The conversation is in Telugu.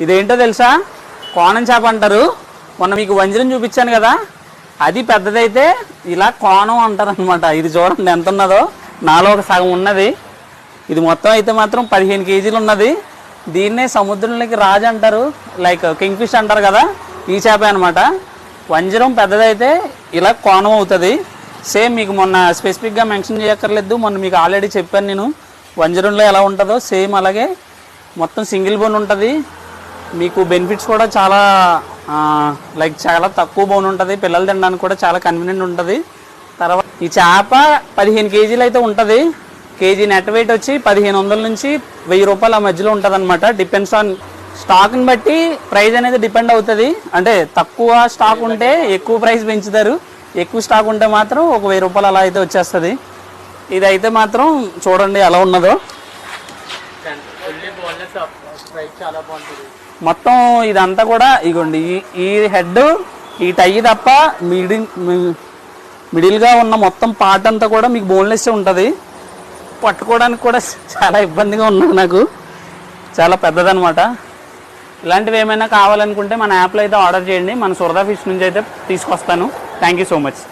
ఇదేంటో తెలుసా? కోణం చేప అంటారు. మొన్న మీకు వంజరం చూపించాను కదా. అది పెద్దదైతే ఇలా కోణం అంటారు అనమాట ఇది చూడండి ఎంత ఉన్నదో. నాలో ఒక సగం ఉన్నది. ఇది మొత్తం అయితే మాత్రం పదిహేను కేజీలు ఉన్నది. దీన్నే సముద్రంలోకి రాజు అంటారు. లైక్ కింగ్ ఫిష్ అంటారు కదా. ఈ చేపే అనమాట వంజరం పెద్దదైతే ఇలా కోణం అవుతుంది. సేమ్ మీకు మొన్న స్పెసిఫిక్గా మెన్షన్ చేయక్కర్లేదు. మొన్న మీకు ఆల్రెడీ చెప్పాను నేను. వంజరంలో ఎలా ఉంటుందో సేమ్ అలాగే మొత్తం సింగిల్ బోన్ ఉంటుంది. మీకు బెనిఫిట్స్ కూడా చాలా లైక్ చాలా తక్కువ బోన్ ఉంటుంది. పిల్లలు తినడానికి కూడా చాలా కన్వీనియంట్ ఉంటుంది. తర్వాత ఈ చేప పదిహేను కేజీలు అయితే ఉంటుంది. కేజీ నెట్ వెయిట్ వచ్చి పదిహేను వందల నుంచి వెయ్యి రూపాయల మధ్యలో ఉంటుంది అనమాట డిపెండ్స్ ఆన్ స్టాక్ని బట్టి ప్రైస్ అనేది డిపెండ్ అవుతుంది. అంటే తక్కువ స్టాక్ ఉంటే ఎక్కువ ప్రైస్ పెంచుతారు. ఎక్కువ స్టాక్ ఉంటే మాత్రం ఒక వెయ్యి రూపాయలు అలా అయితే వచ్చేస్తుంది. ఇదైతే మాత్రం చూడండి ఎలా ఉన్నదో ఫుల్లీ బోన్లెస్ ఫ్రై చాలా బాగుంటుంది మొత్తం ఇదంతా కూడా ఇగోండి ఈ ఈ హెడ్ ఈ టై తప్ప మిడిల్ మిడిల్గా ఉన్న మొత్తం పార్ట్ అంతా కూడా మీకు బోన్లెస్ ఉంటుంది. పట్టుకోవడానికి కూడా చాలా ఇబ్బందిగా ఉన్నది నాకు. చాలా పెద్దదనమాట ఇలాంటివి ఏమైనా కావాలనుకుంటే మన యాప్లో అయితే ఆర్డర్ చేయండి. మన సురదా ఫిష్ నుంచి అయితే తీసుకొస్తాను. Thank you so much